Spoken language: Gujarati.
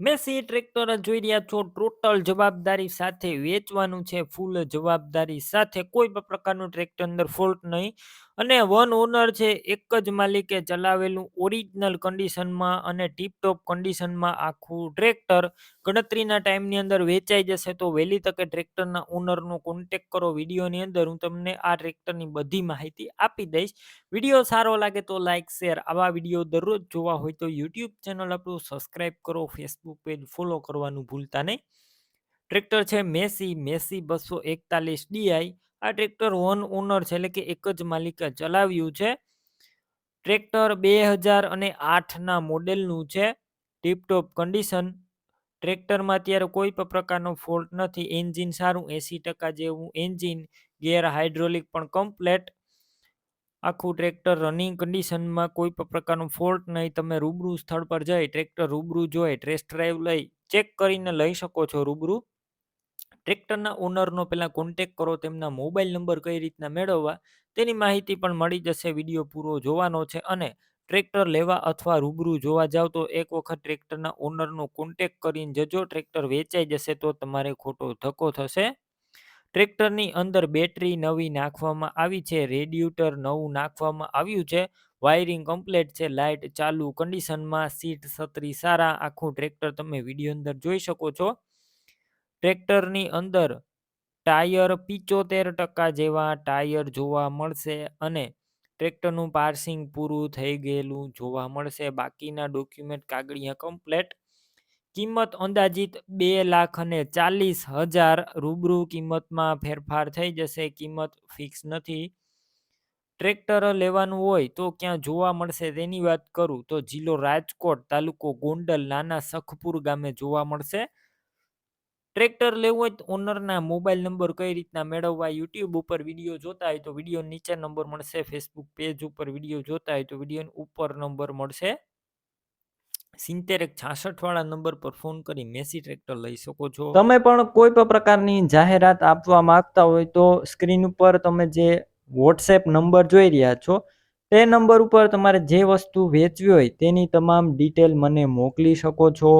મેસી ટ્રેક્ટર જોઈ રહ્યા છો. ટોટલ જવાબદારી સાથે વેચવાનું છે. ફૂલ જવાબદારી સાથે કોઈ પણ પ્રકારનું ટ્રેક્ટર અંદર ફોલ્ટ નહીં. અને વન ઓનર છે, એક જ માલિકે ચલાવેલું ઓરિજિનલ કન્ડિશનમાં અને ટીપટોપ કન્ડિશનમાં આખું ટ્રેક્ટર ગણતરીના ટાઈમની અંદર વેચાઈ જશે. તો વહેલી તકે ટ્રેક્ટરના ઓનરનો કોન્ટેક કરો વિડીયોની અંદર. હું તમને આ ટ્રેક્ટરની બધી માહિતી આપી દઈશ. વીડિયો સારો લાગે તો લાઇક શેર આવા વીડિયો દરરોજ જોવા હોય તો યુટ્યુબ ચેનલ આપણું સબસ્ક્રાઈબ કરો ફેસબુક પેજ ફોલો કરવાનું ભૂલતા નહીં. ટ્રેક્ટર છે, મેસી મેસી બસો એકતાલીસ ડીઆઈ. આ ટ્રેક્ટર વન ઓનર છે, એટલે કે એક જ માલિકે ચલાવ્યું છે. ટ્રેક્ટર બે હજાર અને આઠના મોડેલનું છે, ટીપટોપ કન્ડિશન ટ્રેક્ટરમાં અત્યારે કોઈ પણ પ્રકારનો ફોલ્ટ નથી. એન્જિન સારું, એંસી ટકા જેવું એન્જિન ગેર હાઇડ્રોલિક પણ કમ્પ્લેટ આખું ટ્રેક્ટર રનિંગ કન્ડિશનમાં કોઈ પણ પ્રકારનો ફોલ્ટ નહીં. તમે રૂબરૂ સ્થળ પર જઈ ટ્રેક્ટર રૂબરૂ જોઈ ટેસ્ટ ડ્રાઈવ લઈ ચેક કરીને લઈ શકો છો રૂબરૂ. ટ્રેક્ટરના ઓનરનો પહેલાં કોન્ટેક કરો, તેમના મોબાઈલ નંબર કઈ રીતના મેળવવા, તેની માહિતી પણ મળી જશે, વીડિયો પૂરો જોવાનો છે અને ટ્રેક્ટર લેવા અથવા રૂબરૂ જોવા જાવ તો એક વખત ટ્રેક્ટરના ઓનરનો કોન્ટેક કરીને જજો, ટ્રેક્ટર વેચાઈ જશે તો તમારે ખોટો ધક્કો થશે. ટ્રેક્ટરની અંદર બેટરી નવી નાખવામાં આવી છે રેડ્યુટર નવું નાખવામાં આવ્યું છે વાયરિંગ કમ્પ્લીટ છે લાઇટ ચાલુ કન્ડિશનમાં સીટ છત્રી સારા, આખું ટ્રેક્ટર તમે વીડિયો અંદર જોઈ શકો છો. ટ્રેક્ટરની અંદર ટાયર પિચોતેર ટકા જેવા ટાયર જોવા મળશે અને ટ્રેક્ટરનું પાર્સિંગ પૂરું થઈ ગયેલું જોવા મળશે. બાકીના ડોક્યુમેન્ટ કાગળિયા કમ્પ્લેટ. કિંમત અંદાજિત બે લાખ અને ચાલીસ હજાર રૂબરૂ કિંમતમાં ફેરફાર થઈ જશે. કિંમત ફિક્સ નથી. ટ્રેક્ટર લેવાનું હોય તો ક્યાં જોવા મળશે તેની વાત કરું તો જિલ્લો રાજકોટ તાલુકો ગોંડલ નાના સખપુર ગામે જોવા મળશે. ટ્રેક્ટર લેવું હોય તો ઓનરના મોબાઈલ નંબર કઈ રીતના મેળવવા, યુટ્યુબ ઉપર વીડિયો જોતા હોય તો વીડિયો નીચે નંબર મળશે, ફેસબુક પેજ ઉપર વીડિયો જોતા હોય તો વીડિયો ઉપર નંબર મળશે. સિત્તેર એક છાસઠ વાળા નંબર પર ફોન કરી મેસી ટ્રેક્ટર લઈ શકો છો. તમે પણ કોઈ પણ પ્રકારની જાહેરાત આપવા માંગતા હોય તો સ્ક્રીન ઉપર તમે જે વોટ્સએપ નંબર જોઈ રહ્યા છો, તે નંબર ઉપર તમારે જે વસ્તુ વેચવી હોય તેની તમામ ડિટેલ મને મોકલી શકો છો.